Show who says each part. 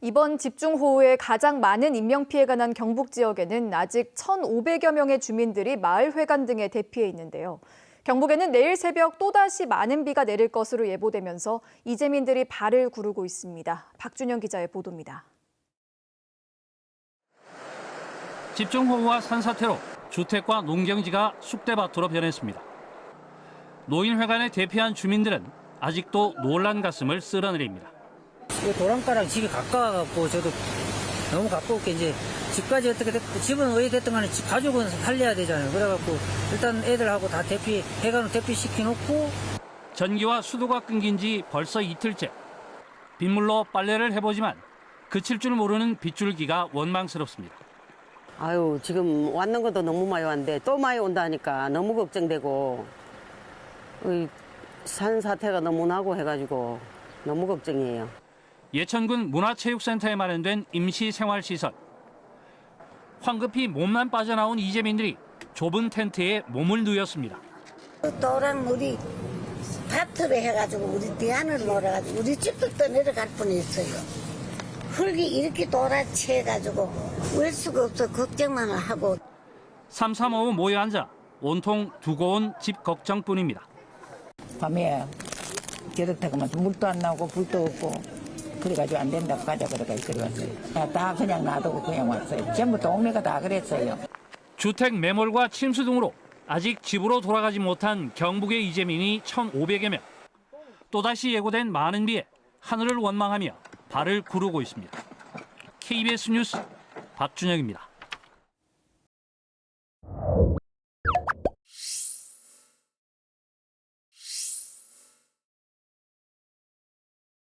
Speaker 1: 이번 집중호우에 가장 많은 인명피해가 난 경북 지역에는 아직 1,500여 명의 주민들이 마을회관 등에 대피해 있는데요. 경북에는 내일 새벽 또다시 많은 비가 내릴 것으로 예보되면서 이재민들이 발을 구르고 있습니다. 박준영 기자의 보도입니다.
Speaker 2: 집중호우와 산사태로 주택과 농경지가 쑥대밭으로 변했습니다. 노인회관에 대피한 주민들은 아직도 놀란 가슴을 쓸어내립니다.
Speaker 3: 이 도랑가랑 집이 가까워갖고 저도 너무 가까웠게 이제 집까지 어떻게 됐고 집은 왜 됐든 간에 집 가족은 살려야 되잖아요. 그래갖고 일단 애들하고 다 대피 해관으로 대피시켜놓고
Speaker 2: 전기와 수도가 끊긴 지 벌써 이틀째. 빗물로 빨래를 해보지만 그칠 줄 모르는 빗줄기가 원망스럽습니다.
Speaker 4: 아유 지금 왔는 것도 너무 많이 왔는데 또 많이 온다니까 너무 걱정되고 이 산사태가 너무 나고 해가지고 너무 걱정이에요.
Speaker 2: 예천군 문화체육센터에 마련된 임시생활시설. 황급히 몸만 빠져나온 이재민들이 좁은 텐트에 몸을 누였습니다.
Speaker 5: 또랑 우리 밭으로 해가지고 우리 대안을 몰아가지고 우리 집들도 내려갈 뻔했어요. 흙이 이렇게 돌아치해가지고 올 수가 없어 걱정만 하고
Speaker 2: 3355 모여 앉아 온통 두고 온 집 걱정뿐입니다.
Speaker 6: 밤에 겨덕타고만 물도 안 나오고 불도 없고 그래가지고 안 된다고 가자 그래가지고 그래 왔어요. 다- 다 그냥 놔두고 그냥 왔어요. 전부 동네가 다 그랬어요.
Speaker 2: 주택 매몰과 침수 등으로 아직 집으로 돌아가지 못한 경북의 이재민이 1,500여 명. 또다시 예고된 많은 비에 하늘을 원망하며 발을 구르고 있습니다. KBS 뉴스 박준혁입니다.